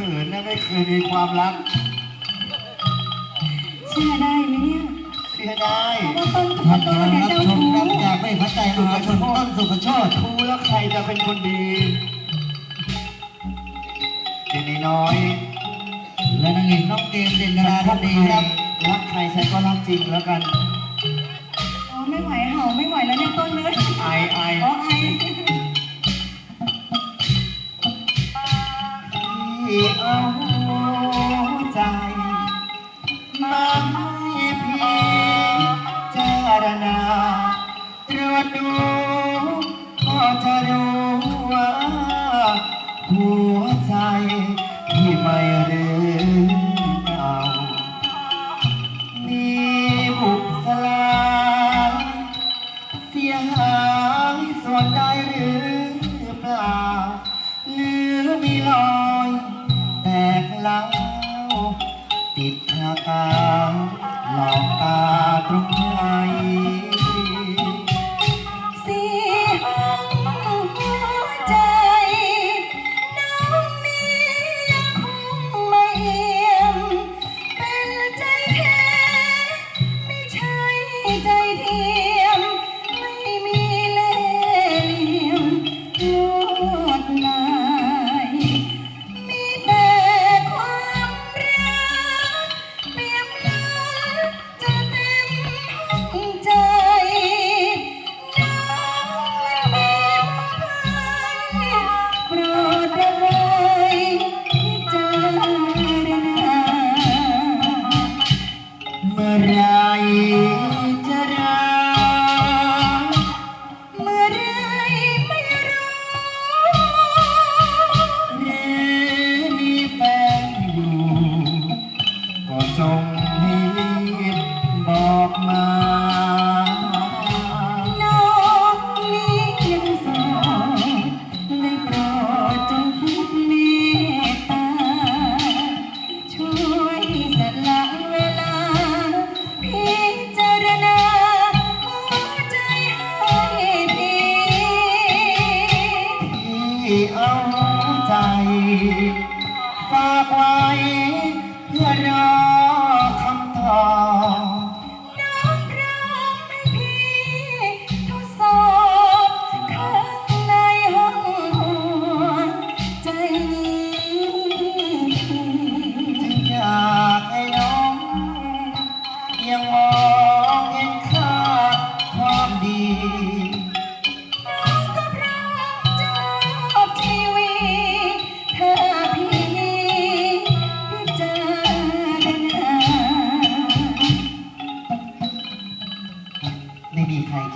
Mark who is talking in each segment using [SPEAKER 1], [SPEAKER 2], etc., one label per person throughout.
[SPEAKER 1] ขินนะไม่เคยมีความรัก
[SPEAKER 2] เชื่อได้ไหมเนี่ย
[SPEAKER 1] เสียดาย
[SPEAKER 2] เพราะว่าต้นทุก
[SPEAKER 3] ท่าน
[SPEAKER 2] ต้น
[SPEAKER 3] กำลัง
[SPEAKER 2] เนี่ย
[SPEAKER 3] รับ
[SPEAKER 2] เจ้า
[SPEAKER 3] ชม
[SPEAKER 2] ชู้
[SPEAKER 3] ครับจากไม่พักใจมหาชนต้นสุภโชต
[SPEAKER 1] ชูแล้วใครจะเป็นคนดีเด็กน้อย
[SPEAKER 3] และนางเอกน้องเกมเด่นดาราท่านนี้ครับ
[SPEAKER 1] รักใครฉันก็รักจริงแล้วกัน
[SPEAKER 2] เอา
[SPEAKER 1] ใจ มาให้พี่เจารณาตรวจดู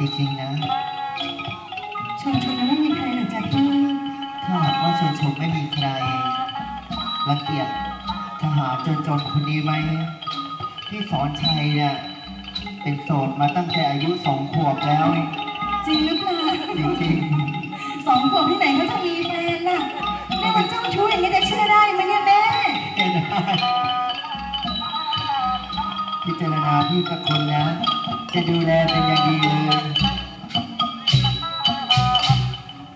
[SPEAKER 1] รจริงๆนะ
[SPEAKER 2] ชมชมแล้วไม่มีใครหลังจากที่
[SPEAKER 1] ถ้าหากว่าชนชมไม่มีใครรังเกียจทหารจนๆคนนี้ไหมพี่สอนชัยเนี่ยเป็นโสดมาตั้งแต่อายุสองขวบแล้ว
[SPEAKER 2] จริงหรือเปล่า
[SPEAKER 1] จริง
[SPEAKER 2] สองขวบที่ไหนเขาจะมีแฟนล่ะแม่มันเจ้าชู้อย่างนี้จะเชื่อได้ไหมเนี่ยแม่
[SPEAKER 1] ๆไม่ได้พิจารณาพี่สักคนนะ จะดูแลเป็นอย่างดีเลย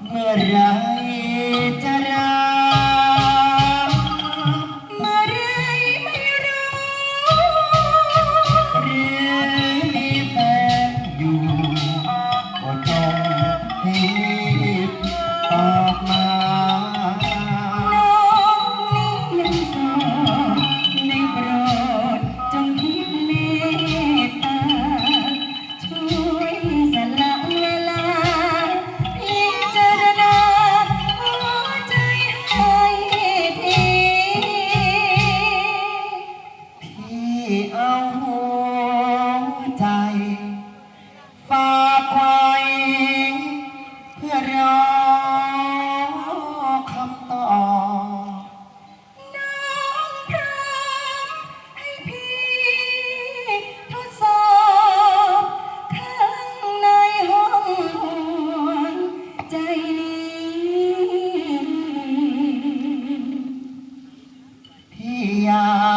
[SPEAKER 1] เมื่อไร yeah